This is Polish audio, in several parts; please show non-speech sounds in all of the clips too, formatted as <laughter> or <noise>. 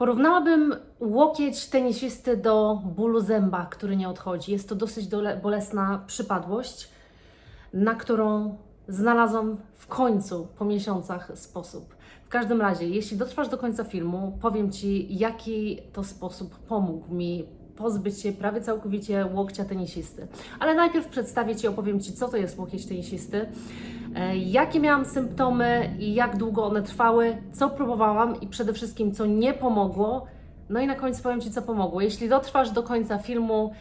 Porównałabym łokieć tenisisty do bólu zęba, który nie odchodzi. Jest to dosyć bolesna przypadłość, na którą znalazłam w końcu po miesiącach sposób. W każdym razie, jeśli dotrwasz do końca filmu, powiem Ci, jaki to sposób pomógł mi pozbyć się prawie całkowicie łokcia tenisisty. Ale najpierw przedstawię Ci, opowiem Ci, co to jest łokieć tenisisty, e, jakie miałam symptomy i jak długo one trwały, co próbowałam i przede wszystkim, co nie pomogło. No i na końcu powiem Ci, co pomogło. Jeśli dotrwasz do końca filmu,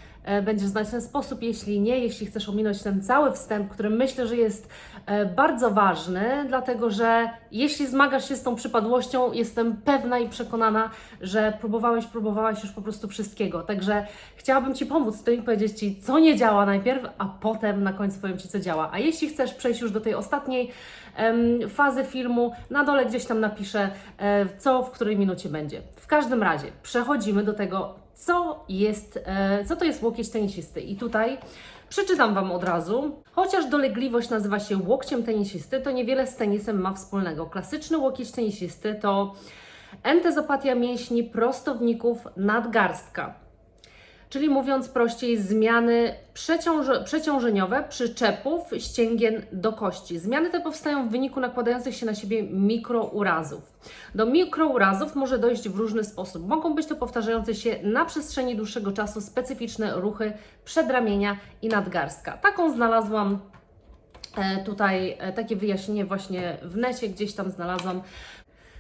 będziesz znać ten sposób. Jeśli nie, jeśli chcesz ominąć ten cały wstęp, który myślę, że jest e, bardzo ważny, dlatego że jeśli zmagasz się z tą przypadłością, jestem pewna i przekonana, że próbowałeś, próbowałaś już po prostu wszystkiego. Także chciałabym Ci pomóc w tym powiedzieć Ci, co nie działa najpierw, a potem na końcu powiem Ci, co działa. A jeśli chcesz przejść już do tej ostatniej em, fazy filmu, na dole gdzieś tam napiszę, e, co w której minucie będzie. W każdym razie przechodzimy do tego, co jest, e, co to jest łokieć tenisisty. I tutaj przeczytam Wam od razu. Chociaż dolegliwość nazywa się łokciem tenisisty, to niewiele z tenisem ma wspólnego. Klasyczny łokieć tenisisty to entezopatia mięśni prostowników nadgarstka. Czyli mówiąc prościej, zmiany przeciąże, przeciążeniowe przyczepów ścięgien do kości. Zmiany te powstają w wyniku nakładających się na siebie mikrourazów. Do mikrourazów może dojść w różny sposób. Mogą być to powtarzające się na przestrzeni dłuższego czasu specyficzne ruchy przedramienia i nadgarstka. Taką znalazłam e, tutaj, e, takie wyjaśnienie właśnie w necie gdzieś tam znalazłam.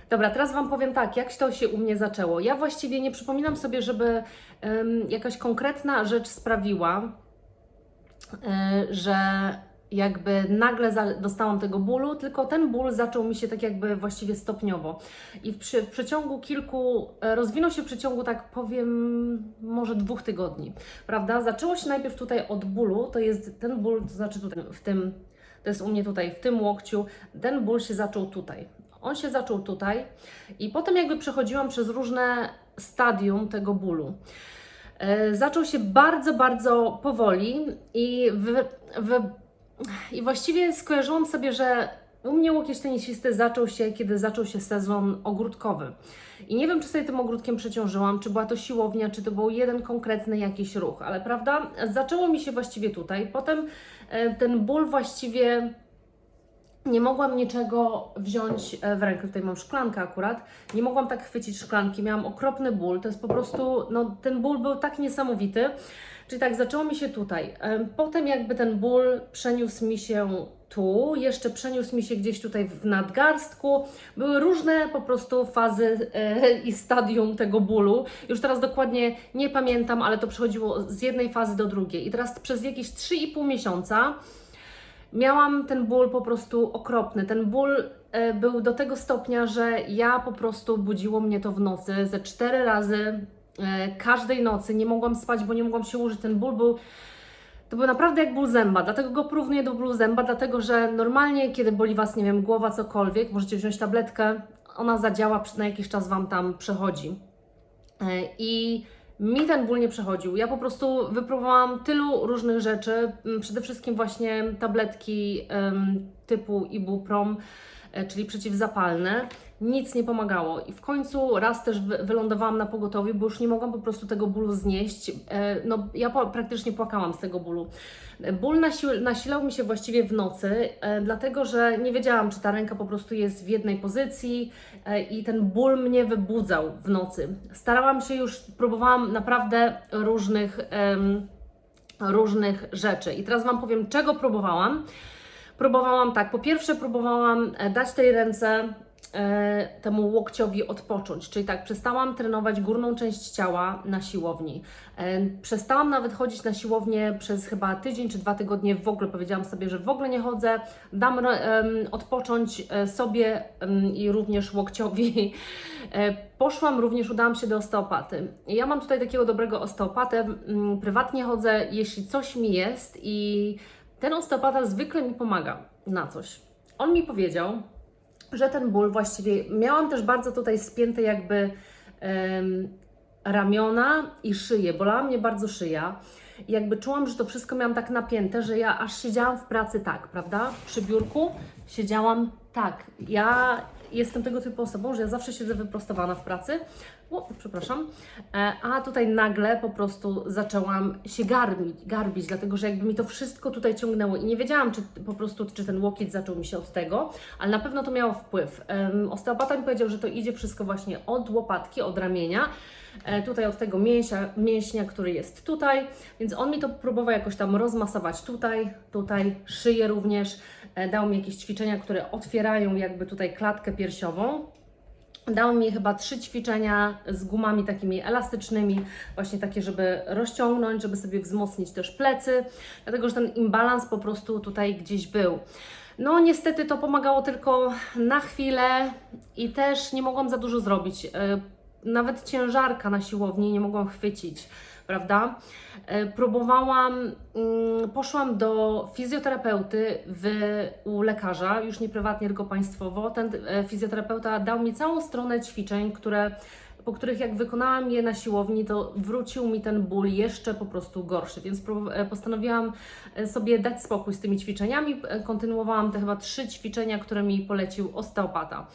Dobra, teraz Wam powiem tak, jak to się u mnie zaczęło. Ja właściwie nie przypominam sobie, żeby em, jakaś konkretna rzecz sprawiła, e, że jakby nagle dostałam tego bólu, tylko ten ból zaczął mi się tak jakby właściwie stopniowo. I w, przy, w przeciągu kilku, e, rozwinął się w przeciągu tak powiem, może dwóch tygodni, prawda? Zaczęło się najpierw tutaj od bólu, to jest ten ból, to znaczy tutaj w tym, to jest u mnie tutaj, w tym łokciu, ten ból się zaczął tutaj. On się zaczął tutaj i potem jakby przechodziłam przez różne stadium tego bólu. E, Zaczął się bardzo, bardzo powoli i, w, w, i właściwie skojarzyłam sobie, że u mnie łokieć tenisisty zaczął się, kiedy zaczął się sezon ogródkowy. I nie wiem, czy sobie tym ogródkiem przeciążyłam, czy była to siłownia, czy to był jeden konkretny jakiś ruch, ale prawda, zaczęło mi się właściwie tutaj. Potem e, ten ból właściwie nie mogłam niczego wziąć e, w rękę. Tutaj mam szklankę akurat. Nie mogłam tak chwycić szklanki. Miałam okropny ból. To jest po prostu, no ten ból był tak niesamowity. Czyli tak, zaczęło mi się tutaj. Em, Potem jakby ten ból przeniósł mi się tu, jeszcze przeniósł mi się gdzieś tutaj w nadgarstku. Były różne po prostu fazy e, i stadium tego bólu. Już teraz dokładnie nie pamiętam, ale to przechodziło z jednej fazy do drugiej. I teraz przez jakieś 3,5 miesiąca miałam ten ból po prostu okropny. Ten ból e, był do tego stopnia, że ja po prostu budziło mnie to w nocy ze cztery razy e, każdej nocy. Nie mogłam spać, bo nie mogłam się użyć. Ten ból był. To był naprawdę jak ból zęba, dlatego go porównuję do bólu zęba, dlatego że normalnie, kiedy boli Was, nie wiem, głowa, cokolwiek, możecie wziąć tabletkę, ona zadziała, na jakiś czas Wam tam przechodzi. E, I mi ten ból nie przechodził. Ja po prostu wypróbowałam tylu różnych rzeczy, m, przede wszystkim właśnie tabletki typu Ibuprom, e, czyli przeciwzapalne. Nic nie pomagało. I w końcu raz też wy- wylądowałam na pogotowiu, bo już nie mogłam po prostu tego bólu znieść. E, No, ja praktycznie płakałam z tego bólu. E, Ból nasił, nasilał mi się właściwie w nocy, e, dlatego że nie wiedziałam, czy ta ręka po prostu jest w jednej pozycji i ten ból mnie wybudzał w nocy. Starałam się już, próbowałam naprawdę różnych, różnych rzeczy. I teraz Wam powiem, czego próbowałam. Próbowałam tak, po pierwsze próbowałam dać tej ręce temu łokciowi odpocząć, czyli tak, przestałam trenować górną część ciała na siłowni. E, przestałam nawet chodzić na siłownię przez chyba tydzień czy dwa tygodnie, w ogóle powiedziałam sobie, że w ogóle nie chodzę, dam em, odpocząć e, sobie i również łokciowi. <laughs> E, Poszłam również, udałam się do osteopaty. Ja mam tutaj takiego dobrego osteopatę, prywatnie chodzę, jeśli coś mi jest i ten osteopata zwykle mi pomaga na coś. On mi powiedział, że ten ból właściwie miałam też bardzo tutaj spięte jakby em, ramiona i szyję. Bolała mnie bardzo szyja. I jakby czułam, że to wszystko miałam tak napięte, że ja aż siedziałam w pracy tak, prawda? Przy biurku siedziałam tak. Ja jestem tego typu osobą, że ja zawsze siedzę wyprostowana w pracy. O, przepraszam. E, A tutaj nagle po prostu zaczęłam się garbić, garbić, dlatego że jakby mi to wszystko tutaj ciągnęło i nie wiedziałam, czy po prostu, czy ten łokieć zaczął mi się od tego, ale na pewno to miało wpływ. Em, Osteopata mi powiedział, że to idzie wszystko właśnie od łopatki, od ramienia, tutaj od tego mięsia, mięśnia, który jest tutaj, więc on mi to próbował jakoś tam rozmasować tutaj, tutaj, szyję również, e, dał mi jakieś ćwiczenia, które otwierają jakby tutaj klatkę piersiową. Dał mi chyba trzy ćwiczenia z gumami takimi elastycznymi, właśnie takie, żeby rozciągnąć, żeby sobie wzmocnić też plecy, dlatego że ten imbalans po prostu tutaj gdzieś był. No niestety to pomagało tylko na chwilę i też nie mogłam za dużo zrobić. Nawet ciężarka na siłowni nie mogłam chwycić, prawda? E, Próbowałam, mm, poszłam do fizjoterapeuty w, u lekarza, już nie prywatnie, tylko państwowo. Ten e, fizjoterapeuta dał mi całą stronę ćwiczeń, które, po których jak wykonałam je na siłowni, to wrócił mi ten ból jeszcze po prostu gorszy, więc e, postanowiłam e, sobie dać spokój z tymi ćwiczeniami. E, Kontynuowałam te chyba trzy ćwiczenia, które mi polecił osteopata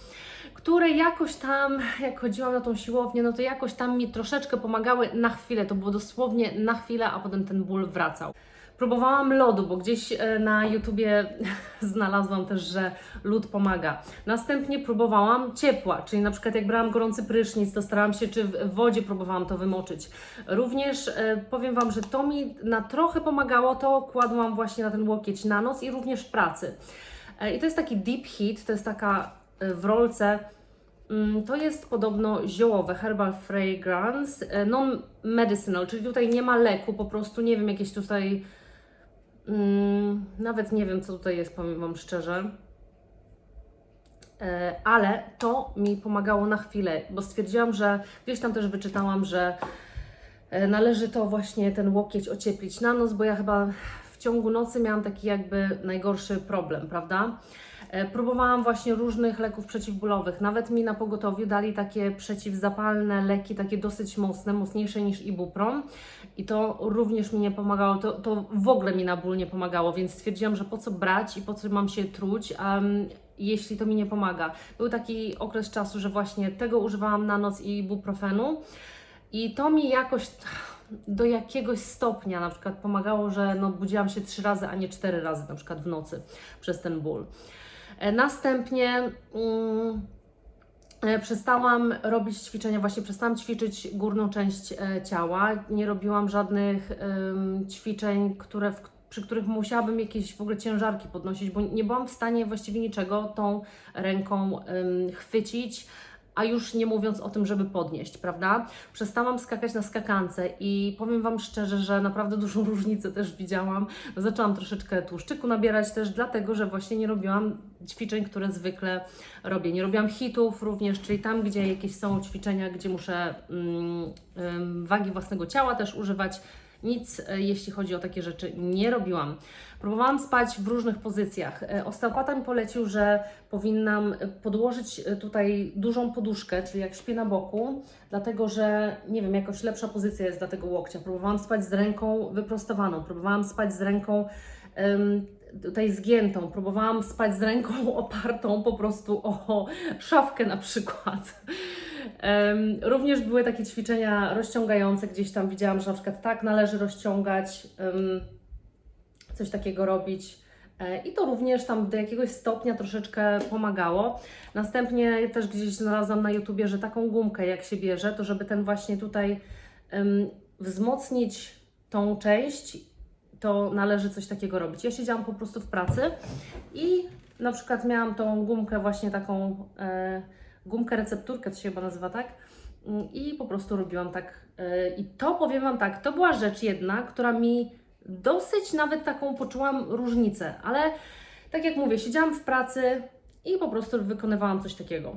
które jakoś tam, jak chodziłam na tą siłownię, no to jakoś tam mi troszeczkę pomagały na chwilę. To było dosłownie na chwilę, a potem ten ból wracał. Próbowałam lodu, bo gdzieś e, na YouTubie <laughs> znalazłam też, że lód pomaga. Następnie próbowałam ciepła, czyli na przykład jak brałam gorący prysznic, to starałam się, czy w wodzie próbowałam to wymoczyć. Również e, powiem Wam, że to mi na trochę pomagało, to kładłam właśnie na ten łokieć na noc i również w pracy. E, I to jest taki deep heat, to jest taka w rolce, mm, to jest podobno ziołowe, herbal fragrance, non-medicinal, czyli tutaj nie ma leku, po prostu nie wiem, jakieś tutaj, mm, nawet nie wiem, co tutaj jest, powiem Wam szczerze. E, ale to mi pomagało na chwilę, bo stwierdziłam, że gdzieś tam też wyczytałam, że e, należy to właśnie ten łokieć ocieplić na noc, bo ja chyba ciągu nocy miałam taki jakby najgorszy problem, prawda? E, Próbowałam właśnie różnych leków przeciwbólowych. Nawet mi na pogotowiu dali takie przeciwzapalne leki, takie dosyć mocne, mocniejsze niż ibuprom. I to również mi nie pomagało. To, to w ogóle mi na ból nie pomagało, więc stwierdziłam, że po co brać i po co mam się truć, em, jeśli to mi nie pomaga. Był taki okres czasu, że właśnie tego używałam na noc i ibuprofenu. I to mi jakoś do jakiegoś stopnia na przykład pomagało, że no, budziłam się trzy razy, a nie cztery razy na przykład w nocy przez ten ból. E, Następnie mm, e, przestałam robić ćwiczenia, właśnie przestałam ćwiczyć górną część e, ciała. Nie robiłam żadnych ćwiczeń, które, w, przy których musiałabym jakieś w ogóle ciężarki podnosić, bo nie byłam w stanie właściwie niczego tą ręką chwycić. A już nie mówiąc o tym, żeby podnieść, prawda? Przestałam skakać na skakance i powiem Wam szczerze, że naprawdę <laughs> dużą różnicę też widziałam. Zaczęłam troszeczkę tłuszczyku nabierać też, dlatego że właśnie nie robiłam ćwiczeń, które zwykle robię. Nie robiłam hitów również, czyli tam, gdzie jakieś są ćwiczenia, gdzie muszę mm, wagi własnego ciała też używać. Nic, e, jeśli chodzi o takie rzeczy, nie robiłam. Próbowałam spać w różnych pozycjach. E, Osteopata mi polecił, że powinnam podłożyć e, tutaj dużą poduszkę, czyli jak śpię na boku, dlatego że, nie wiem, jakoś lepsza pozycja jest dla tego łokcia. Próbowałam spać z ręką wyprostowaną, próbowałam spać z ręką tutaj zgiętą, próbowałam spać z ręką <laughs> opartą po prostu o szafkę na przykład. Również były takie ćwiczenia rozciągające, gdzieś tam widziałam, że na przykład tak należy rozciągać, coś takiego robić. E, I to również tam do jakiegoś stopnia troszeczkę pomagało. Następnie też gdzieś znalazłam na YouTubie, że taką gumkę jak się bierze, to żeby ten właśnie tutaj wzmocnić tą część, to należy coś takiego robić. Ja siedziałam po prostu w pracy i na przykład miałam tą gumkę właśnie taką, e, gumkę recepturkę, to się chyba nazywa tak, i po prostu robiłam tak. e, I to powiem Wam tak, to była rzecz jedna, która mi dosyć nawet taką poczułam różnicę, ale tak jak mówię, siedziałam w pracy i po prostu wykonywałam coś takiego.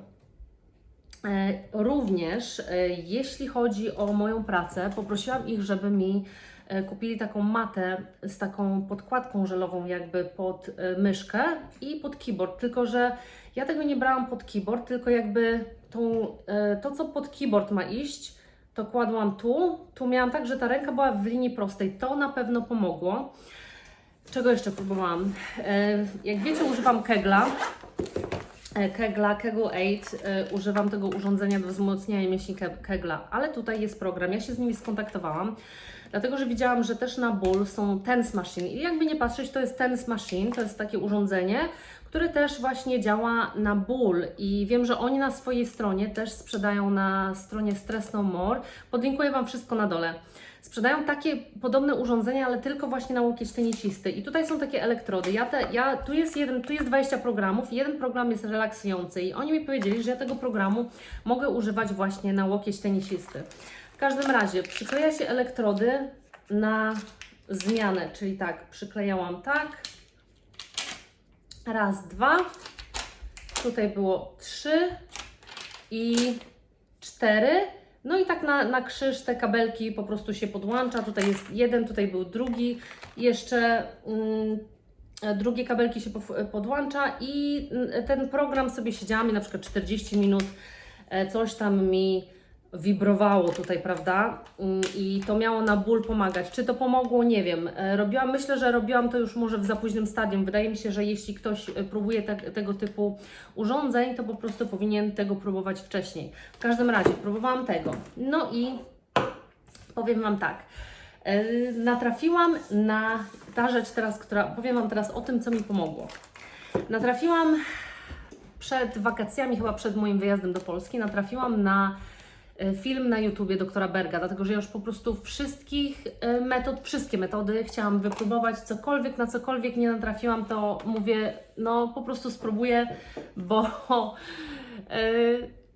E, Również, e, jeśli chodzi o moją pracę, poprosiłam ich, żeby mi e, kupili taką matę z taką podkładką żelową, jakby pod myszkę i pod keyboard. Tylko, że ja tego nie brałam pod keyboard, tylko jakby tą, to, co pod keyboard ma iść, to kładłam tu. Tu miałam tak, że ta ręka była w linii prostej. To na pewno pomogło. Czego jeszcze próbowałam? Jak wiecie, używam kegla. E, Kegla, Kegel 8. e, Używam tego urządzenia do wzmocnienia mięśni Ke- Kegla, ale tutaj jest program. Ja się z nimi skontaktowałam, dlatego że widziałam, że też na ból są Tense Machine. I jakby nie patrzeć, to jest Tense Machine, to jest takie urządzenie, które też właśnie działa na ból. I wiem, że oni na swojej stronie też sprzedają na stronie Stress No More. Podlinkuję Wam wszystko na dole. Sprzedają takie podobne urządzenia, ale tylko właśnie na łokieć tenisisty. I tutaj są takie elektrody. Ja te, ja, tu, jest jeden, tu jest 20 programów, jeden program jest relaksujący i oni mi powiedzieli, że ja tego programu mogę używać właśnie na łokieć tenisisty. W każdym razie przykleja się elektrody na zmianę, czyli tak, przyklejałam tak, raz, dwa, tutaj było trzy i cztery. No i tak na, na krzyż te kabelki po prostu się podłącza. Tutaj jest jeden, tutaj był drugi. Jeszcze mm, drugie kabelki się podłącza i mm, ten program sobie siedziałam i na przykład 40 minut e, coś tam mi wibrowało tutaj, prawda? Mm, I to miało na ból pomagać. Czy to pomogło? Nie wiem. E, Robiłam, myślę, że robiłam to już może w za późnym stadium. Wydaje mi się, że jeśli ktoś e, próbuje te, tego typu urządzeń, to po prostu powinien tego próbować wcześniej. W każdym razie, próbowałam tego. No i powiem Wam tak. e, Natrafiłam na ta rzecz teraz, która powiem Wam teraz o tym, co mi pomogło. Natrafiłam przed wakacjami, chyba przed moim wyjazdem do Polski, natrafiłam na film na YouTubie doktora Berga, dlatego że ja już po prostu wszystkich e, metod, wszystkie metody chciałam wypróbować, cokolwiek, na cokolwiek nie natrafiłam, to mówię, no po prostu spróbuję, bo e,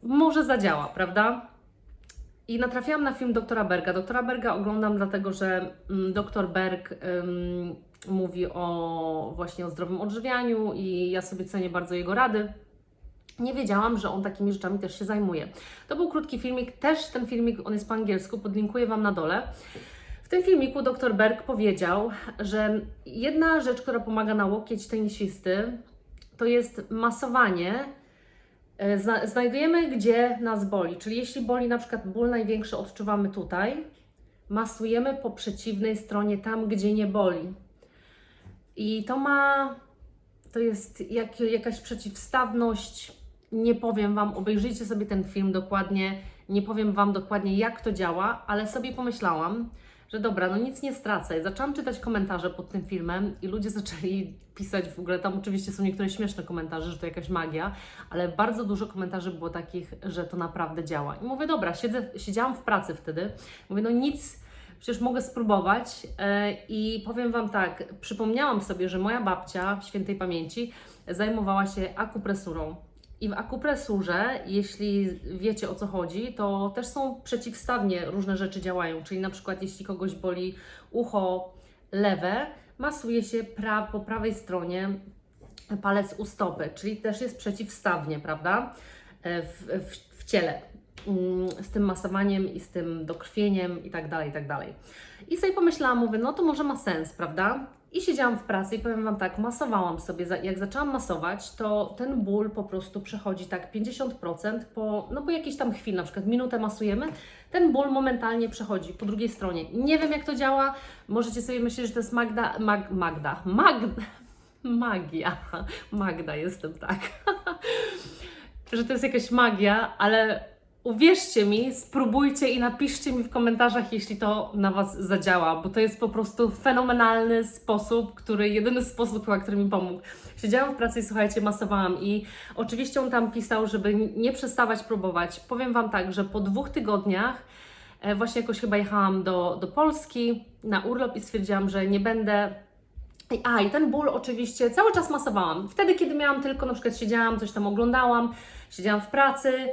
może zadziała, prawda? I natrafiłam na film doktora Berga. Doktora Berga oglądam dlatego, że mm, doktor Berg ym, mówi o właśnie o zdrowym odżywianiu i ja sobie cenię bardzo jego rady. Nie wiedziałam, że on takimi rzeczami też się zajmuje. To był krótki filmik, też ten filmik, on jest po angielsku, podlinkuję Wam na dole. W tym filmiku dr Berg powiedział, że jedna rzecz, która pomaga na łokieć tenisisty, to jest masowanie. E, zna- Znajdujemy, gdzie nas boli. Czyli jeśli boli na przykład ból największy odczuwamy tutaj, masujemy po przeciwnej stronie, tam, gdzie nie boli. I to ma, to jest jak, jakaś przeciwstawność. Nie powiem Wam, obejrzyjcie sobie ten film dokładnie. Nie powiem Wam dokładnie, jak to działa, ale sobie pomyślałam, że dobra, no nic nie stracę. Zaczęłam czytać komentarze pod tym filmem i ludzie <laughs> zaczęli pisać w ogóle, tam oczywiście są niektóre śmieszne komentarze, że to jakaś magia, ale bardzo dużo komentarzy było takich, że to naprawdę działa. I mówię, dobra, siedzę, siedziałam w pracy wtedy, mówię, no nic, przecież mogę spróbować e, i powiem Wam tak, przypomniałam sobie, że moja babcia świętej pamięci zajmowała się akupresurą. I w akupresurze, jeśli wiecie o co chodzi, to też są przeciwstawnie różne rzeczy działają. Czyli na przykład jeśli kogoś boli ucho lewe, masuje się pra po prawej stronie palec u stopy, czyli też jest przeciwstawnie, prawda? E, W, w, w ciele. Mm, Z tym masowaniem i z tym dokrwieniem i tak dalej, i tak dalej. I sobie pomyślałam, mówię, no to może ma sens, prawda? I siedziałam w pracy i powiem Wam tak, masowałam sobie, jak zaczęłam masować, to ten ból po prostu przechodzi tak 50% po, no po jakiejś tam chwili, na przykład minutę masujemy, ten ból momentalnie przechodzi po drugiej stronie. Nie wiem jak to działa, możecie sobie myśleć, że to jest Magda, Mag, Magda, Magda, magia, Magda jestem, tak, <laughs> że to jest jakaś magia, ale uwierzcie mi, spróbujcie i napiszcie mi w komentarzach, jeśli to na Was zadziała, bo to jest po prostu fenomenalny sposób, który, jedyny sposób chyba, który mi pomógł. Siedziałam w pracy i słuchajcie, masowałam i oczywiście on tam pisał, żeby nie przestawać próbować. Powiem Wam tak, że po dwóch tygodniach e, właśnie jakoś chyba jechałam do, do Polski na urlop i stwierdziłam, że nie będę A, i ten ból oczywiście cały czas masowałam. Wtedy, kiedy miałam tylko, na przykład siedziałam, coś tam oglądałam, siedziałam w pracy,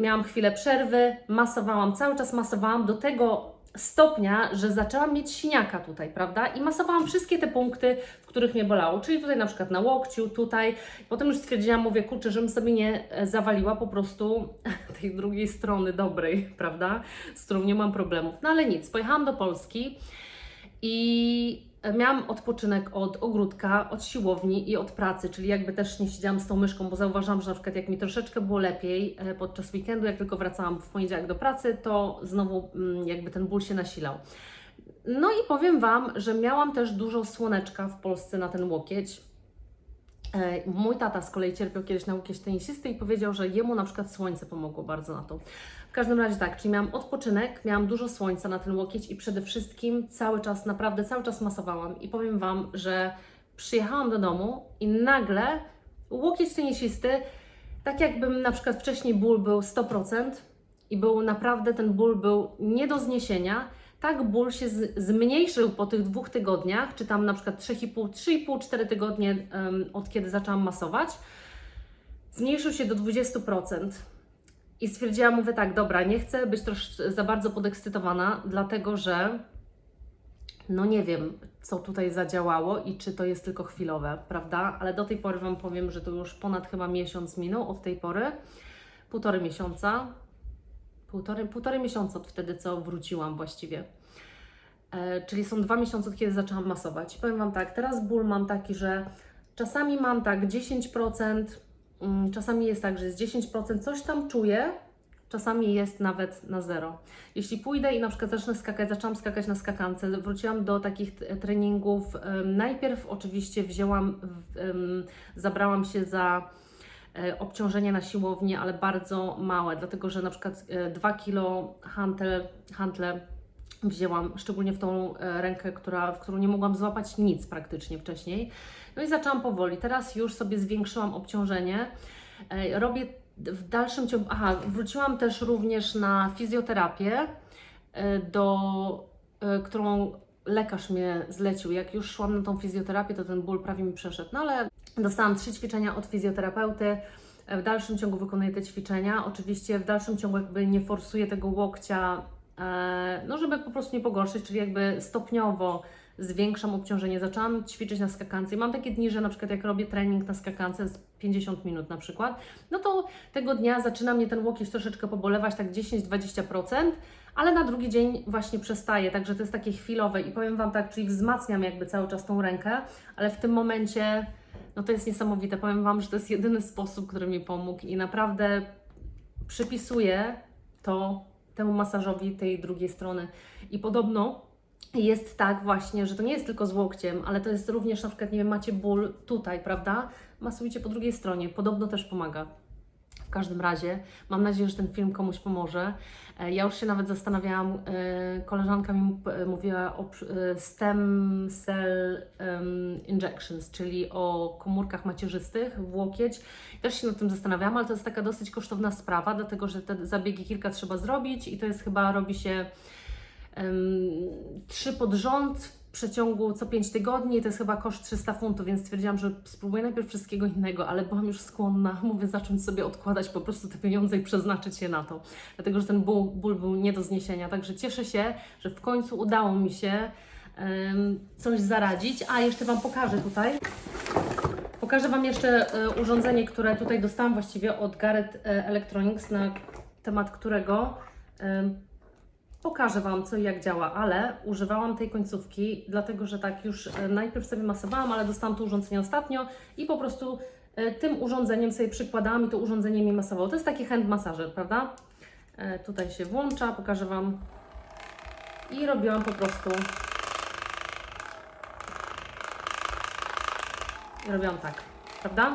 miałam chwilę przerwy, masowałam, cały czas masowałam do tego stopnia, że zaczęłam mieć siniaka tutaj, prawda? I masowałam wszystkie te punkty, w których mnie bolało, czyli tutaj na przykład na łokciu, tutaj. Potem już stwierdziłam, mówię, kurczę, żebym sobie nie e, zawaliła po prostu <laughs> tej drugiej strony dobrej, <laughs> prawda? Z którą nie mam problemów. No ale nic, pojechałam do Polski i miałam odpoczynek od ogródka, od siłowni i od pracy, czyli jakby też nie siedziałam z tą myszką, bo zauważyłam, że na przykład jak mi troszeczkę było lepiej e, podczas weekendu, jak tylko wracałam w poniedziałek do pracy, to znowu mm, jakby ten ból się nasilał. No i powiem Wam, że miałam też dużo słoneczka w Polsce na ten łokieć. E, Mój tata z kolei cierpiał kiedyś na łokieć tenisisty i powiedział, że jemu na przykład słońce pomogło bardzo na to. W każdym razie tak, czyli miałam odpoczynek, miałam dużo słońca na ten łokieć i przede wszystkim cały czas, naprawdę cały czas masowałam. I powiem Wam, że przyjechałam do domu i nagle łokieć tenisisty, tak jakbym na przykład wcześniej ból był 100% i był naprawdę, ten ból był nie do zniesienia, tak ból się zmniejszył po tych dwóch tygodniach, czy tam na przykład 3,5, 3,5-4 tygodnie od kiedy zaczęłam masować, zmniejszył się do 20%. I stwierdziłam, mówię tak, dobra, nie chcę być też za bardzo podekscytowana, dlatego że no nie wiem, co tutaj zadziałało i czy to jest tylko chwilowe, prawda? Ale do tej pory Wam powiem, że to już ponad chyba miesiąc minął od tej pory, półtorej miesiąca, półtorej, półtorej miesiąca od wtedy, co wróciłam właściwie. E, czyli są dwa miesiące, od kiedy zaczęłam masować. Powiem Wam tak, teraz ból mam taki, że czasami mam tak 10%, mm, czasami jest tak, że jest 10%, coś tam czuję, czasami jest nawet na zero. Jeśli pójdę i na przykład zacznę skakać, zaczęłam skakać na skakance, wróciłam do takich treningów, najpierw oczywiście wzięłam, zabrałam się za e, obciążenie na siłowni, ale bardzo małe, dlatego że na przykład 2 kg hantel, hantle wzięłam, szczególnie w tą e, rękę, która, w którą nie mogłam złapać nic praktycznie wcześniej. No i zaczęłam powoli. Teraz już sobie zwiększyłam obciążenie. E, Robię w dalszym ciągu. Aha, wróciłam też również na fizjoterapię, e, do, e, którą lekarz mnie zlecił. Jak już szłam na tą fizjoterapię, to ten ból prawie mi przeszedł. No ale dostałam trzy ćwiczenia od fizjoterapeuty. W dalszym ciągu wykonuję te ćwiczenia. Oczywiście w dalszym ciągu jakby nie forsuję tego łokcia, e, no żeby po prostu nie pogorszyć, czyli jakby stopniowo zwiększam obciążenie. Zaczęłam ćwiczyć na skakance i mam takie dni, że na przykład jak robię trening na skakance z 50 minut na przykład, no to tego dnia zaczyna mnie ten łokieć troszeczkę pobolewać, tak 10-20%, ale na drugi dzień właśnie przestaje, także to jest takie chwilowe i powiem Wam tak, czyli wzmacniam jakby cały czas tą rękę, ale w tym momencie no to jest niesamowite. Powiem Wam, że to jest jedyny sposób, który mi pomógł i naprawdę przypisuję to temu masażowi tej drugiej strony. I podobno jest tak właśnie, że to nie jest tylko z łokciem, ale to jest również na przykład, nie wiem, macie ból tutaj, prawda? Masujcie po drugiej stronie. Podobno też pomaga. W każdym razie mam nadzieję, że ten film komuś pomoże. E, Ja już się nawet zastanawiałam, e, koleżanka mi p- mówiła o e, stem cell injections, czyli o komórkach macierzystych w łokieć. Też się nad tym zastanawiałam, ale to jest taka dosyć kosztowna sprawa, dlatego że te zabiegi kilka trzeba zrobić i to jest chyba, robi się trzy pod rząd przeciągu co 5 tygodni, to jest chyba koszt 300 funtów, więc stwierdziłam, że spróbuję najpierw wszystkiego innego, ale byłam już skłonna, <laughs> mówię, zacząć sobie odkładać po prostu te pieniądze i przeznaczyć je na to, dlatego że ten ból, ból był nie do zniesienia, także cieszę się, że w końcu udało mi się em, coś zaradzić, a jeszcze Wam pokażę tutaj. Pokażę Wam jeszcze e, urządzenie, które tutaj dostałam właściwie od Garrett e, Electronics, na temat którego Pokażę Wam, co i jak działa, ale używałam tej końcówki, dlatego że tak już e, najpierw sobie masowałam, ale dostałam to urządzenie ostatnio i po prostu e, tym urządzeniem sobie przykładałam i to urządzenie mi masowało. To jest taki hand massager, prawda? E, Tutaj się włącza, pokażę Wam. I robiłam po prostu. I robiłam tak, prawda?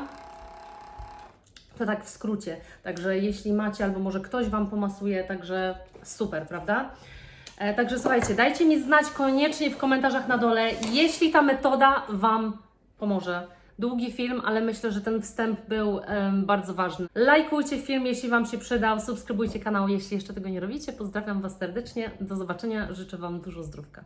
To tak w skrócie. Także jeśli macie, albo może ktoś Wam pomasuje, także super, prawda? E, także słuchajcie, dajcie mi znać koniecznie w komentarzach na dole, jeśli ta metoda Wam pomoże. Długi film, ale myślę, że ten wstęp był bardzo ważny. Lajkujcie film, jeśli Wam się przydał, subskrybujcie kanał, jeśli jeszcze tego nie robicie. Pozdrawiam Was serdecznie, do zobaczenia, życzę Wam dużo zdrówka.